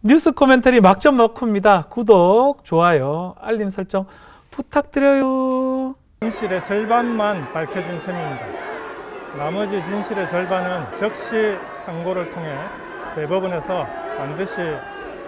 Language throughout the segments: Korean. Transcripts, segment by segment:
뉴스 코멘터리 막점 막후입니다. 구독, 좋아요, 알림 설정 부탁드려요. 진실의 절반만 밝혀진 셈입니다. 나머지 진실의 절반은 즉시 상고를 통해 대법원에서 반드시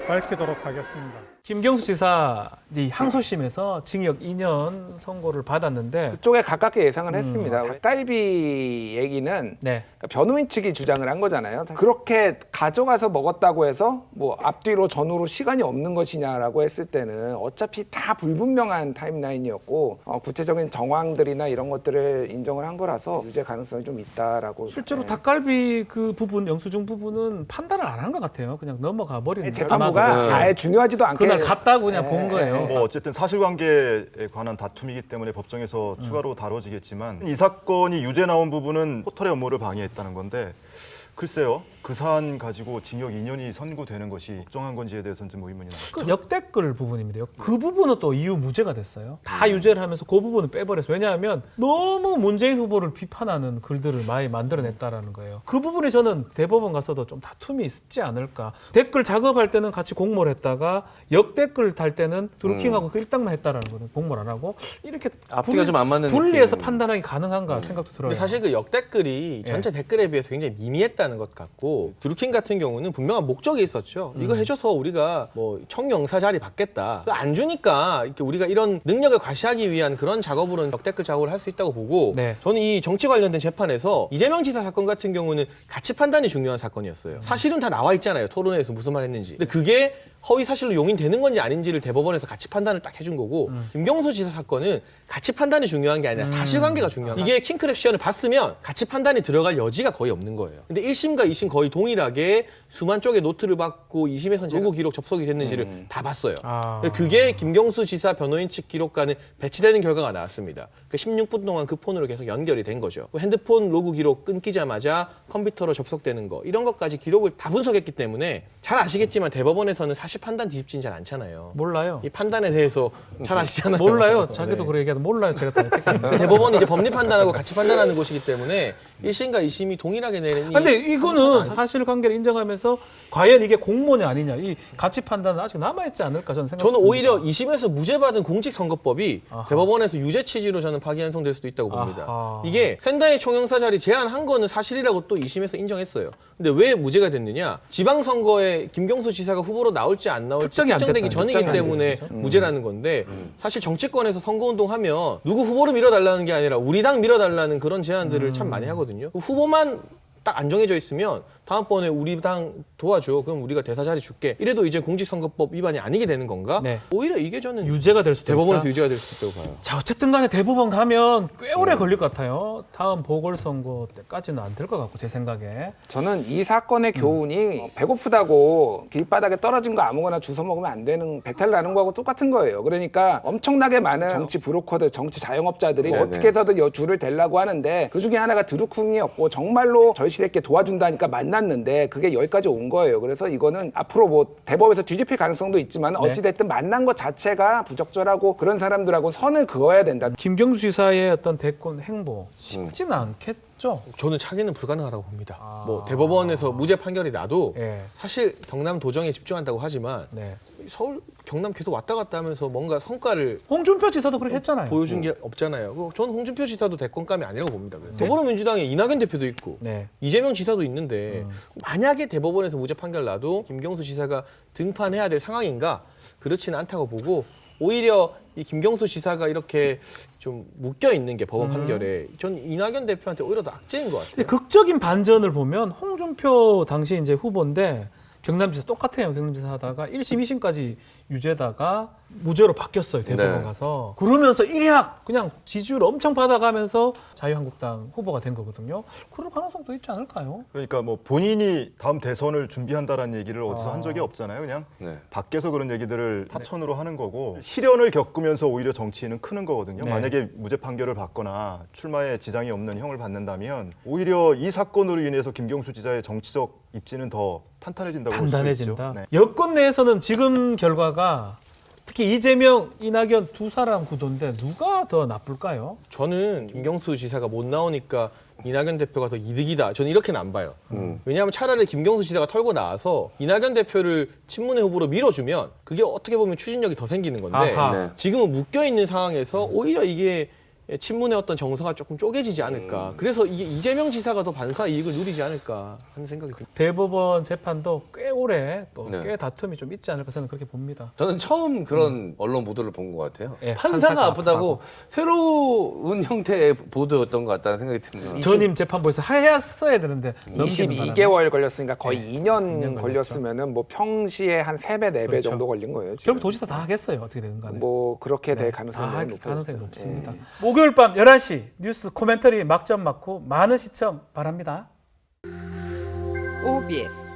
밝히도록 하겠습니다. 김경수 지사 이 항소심에서 징역 2년 선고를 받았는데 그쪽에 가깝게 예상을 음. 했습니다. 닭갈비 얘기는 네. 그러니까 변호인 측이 주장을 한 거잖아요. 그렇게 가져가서 먹었다고 해서 뭐 앞뒤로 전후로 시간이 없는 것이냐라고 했을 때는 어차피 다 불분명한 타임라인이었고 어, 구체적인 정황들이나 이런 것들을 인정을 한 거라서 유죄 가능성이 좀 있다라고 실제로 네. 닭갈비 그 부분 영수증 부분은 판단을 안 한 것 같아요. 그냥 넘어가 버리는 네, 재판부가. 아예 중요하지도 않게 그날 갔다고 그냥 네. 본 거예요. 뭐 어쨌든 사실관계에 관한 다툼이기 때문에 법정에서 음. 추가로 다뤄지겠지만 이 사건이 유죄 나온 부분은 포털의 업무를 방해했다는 건데 글쎄요 그 사안 가지고 징역 2년이 선고되는 것이 적정한 건지에 대해서는 좀 의문이 나요. 그 역대글 부분입니다. 그 부분은 또 이후 무죄가 됐어요. 다 유죄를 하면서 그 부분은 빼버렸어요. 왜냐하면 너무 문재인 후보를 비판하는 글들을 많이 만들어냈다라는 거예요. 그 부분에 저는 대법원 가서도 좀 다툼이 있지 않을까. 댓글 작업할 때는 같이 공모를 했다가 역댓글 달 때는 드루킹하고 그 일당만 했다라는 거는 공모를 안 하고 이렇게 앞뒤가 좀 안 맞는 분리해서 느낌. 판단하기 가능한가 생각도 들어요. 근데 사실 그 역댓글이 예. 전체 댓글에 비해서 굉장히 미미했다 는 것 같고 드루킹 같은 경우는 분명한 목적이 있었죠. 음. 이거 해줘서 우리가 뭐 청영사 자리 받겠다. 그거 안 주니까 이렇게 우리가 이런 능력을 과시하기 위한 그런 작업으로는 역댓글 작업을 할 수 있다고 보고 네. 저는 이 정치 관련된 재판에서 이재명 지사 사건 같은 경우는 가치 판단이 중요한 사건이었어요. 음. 사실은 다 나와 있잖아요. 토론회에서 무슨 말 했는지. 근데 그게 허위 사실로 용인되는 건지 아닌지를 대법원에서 가치 판단을 딱 해준 거고 음. 김경수 지사 사건은 가치 판단이 중요한 게 아니라 사실관계가 중요한 거예요. 이게 킹크랩 시연을 봤으면 가치 판단이 들어갈 여지가 거의 없는 거예요. 근데 1심과 2심 거의 동일하게 수만 쪽의 노트를 받고 2심에서는 로고 기록 접속이 됐는지를 다 봤어요. 아. 그게 김경수 지사 변호인 측 기록과는 배치되는 결과가 나왔습니다. 그 16분 동안 그 폰으로 계속 연결이 된 거죠. 그 핸드폰 로그 기록 끊기자마자 컴퓨터로 접속되는 거 이런 것까지 기록을 다 분석했기 때문에 잘 아시겠지만 대법원에서는 사실 판단 뒤집진 잘 않잖아요. 몰라요. 이 판단에 대해서 잘 아시잖아요. 몰라요. 자기도 네. 그래 얘기하도 몰라요. 제가 다. 대법원이 이제 법리 판단하고 같이 판단하는 곳이기 때문에 1심과 2심이 동일하게 이 근데 이거는 사실관계를 인정하면서 과연 이게 공모냐 아니냐 이 가치 판단은 아직 남아 있지 않을까 저는 생각. 저는 오히려 2심에서 무죄 받은 공직선거법이 대법원에서 유죄 취지로 저는 파기환송될 수도 있다고 봅니다. 아하. 이게 샌다이 총영사 자리 제한한 거는 사실이라고 또 2심에서 인정했어요. 근데 왜 무죄가 됐느냐? 지방선거에 김경수 지사가 후보로 나올지 안 나올지 특정이 안 특정되기 됐다. 전이기 특정이 안 때문에 됐죠. 무죄라는 건데 사실 정치권에서 선거운동하면 누구 후보를 밀어달라는 게 아니라 우리 당 밀어달라는 그런 제안들을 참 많이 하거든요. 그 후보만 딱 안정해져 있으면 다음번에 우리 당 도와줘. 그럼 우리가 대사 자리 줄게. 이래도 이제 공직선거법 위반이 아니게 되는 건가? 네. 오히려 이게 저는 유죄가 될 수도 대법원에서 있다. 유죄가 될 수도 있다고 봐요. 자 어쨌든 간에 대법원 가면 꽤 오래 걸릴 것 같아요. 다음 보궐선거 때까지는 안 될 것 같고 제 생각에. 저는 이 사건의 교훈이 어, 배고프다고 길바닥에 떨어진 거 아무거나 주워 먹으면 안 되는 배탈 나는 거하고 똑같은 거예요. 그러니까 엄청나게 많은 정치 브로커들, 정치 자영업자들이 어떻게 해서든 여 줄을 대려고 하는데 그 중에 하나가 드루킹이었고 정말로 절 실했게 도와준다니까 만났는데 그게 여기까지 온 거예요. 그래서 이거는 앞으로 뭐 대법에서 뒤집힐 가능성도 있지만 어찌됐든 만난 것 자체가 부적절하고 그런 사람들하고 선을 그어야 된다. 김경수 지사의 어떤 대권 행보 쉽지는 않겠죠. 저는 차기는 불가능하다고 봅니다. 뭐 대법원에서 무죄 판결이 나도 예. 사실 경남 도정에 집중한다고 하지만 네. 서울 경남 계속 왔다 갔다 하면서 뭔가 성과를 홍준표 지사도 그렇게 했잖아요. 보여준 게 없잖아요. 그 저는 홍준표 지사도 대권감이 아니라고 봅니다. 그래서 더불어민주당에 이낙연 대표도 있고 네. 이재명 지사도 있는데 만약에 대법원에서 무죄 판결 나도 김경수 지사가 등판해야 될 상황인가 그렇지는 않다고 보고 오히려 이 김경수 지사가 이렇게 좀 묶여 있는 게 법원 판결에 전 이낙연 대표한테 오히려 더 악재인 것 같아요. 근데 극적인 반전을 보면 홍준표 당시 이제 후보인데 경남지사 똑같아요. 경남지사 하다가 1심, 2심까지 유죄다가 무죄로 바뀌었어요. 대법원 네. 가서. 그러면서 일약 그냥 지지율 엄청 받아가면서 자유한국당 후보가 된 거거든요. 그럴 가능성도 있지 않을까요? 그러니까 뭐 본인이 다음 대선을 준비한다라는 얘기를 어디서 아. 한 적이 없잖아요. 그냥 네. 밖에서 그런 얘기들을 타천으로 하는 거고 시련을 겪으면서 오히려 정치인은 크는 거거든요. 네. 만약에 무죄 판결을 받거나 출마에 지장이 없는 형을 받는다면 오히려 이 사건으로 인해서 김경수 지사의 정치적 입지는 더 탄탄해진다고. 단단해진다. 네. 여권 내에서는 지금 결과가 특히 이재명, 이낙연 두 사람 구도인데 누가 더 나쁠까요? 저는 김경수 지사가 못 나오니까 이낙연 대표가 더 이득이다. 저는 이렇게는 안 봐요. 왜냐하면 차라리 김경수 지사가 털고 나와서 이낙연 대표를 친문의 후보로 밀어주면 그게 어떻게 보면 추진력이 더 생기는 건데 아하. 네. 지금은 묶여 있는 상황에서 오히려 이게 친문의 어떤 정서가 조금 쪼개지지 않을까. 그래서 이게 이재명 지사가 더 반사 이익을 누리지 않을까 하는 생각이 듭니다. 대법원 재판도 꽤 오래 또꽤 네. 다툼이 좀 있지 않을까 저는 그렇게 봅니다. 저는 처음 그런 언론 보도를 본 것 같아요. 예, 판사가 판사가 아프다고 새로운 형태의 보도였던 것 같다는 생각이 듭니다. 전임 재판부에서 하였어야 되는데 넘기는 바람에 22개월 걸렸으니까 거의 2년, 년 걸렸으면은 뭐 평시에 한 3배, 4배 그렇죠. 정도 걸린 거예요. 지금. 결국 도지사 다 하겠어요. 어떻게 되는 간에. 뭐 그렇게 될 가능성이 아, 매우 높아요. 가능성이 높습니다. 목요일 밤 11시 뉴스 코멘터리 막점 맞고 많은 시청 바랍니다. OBS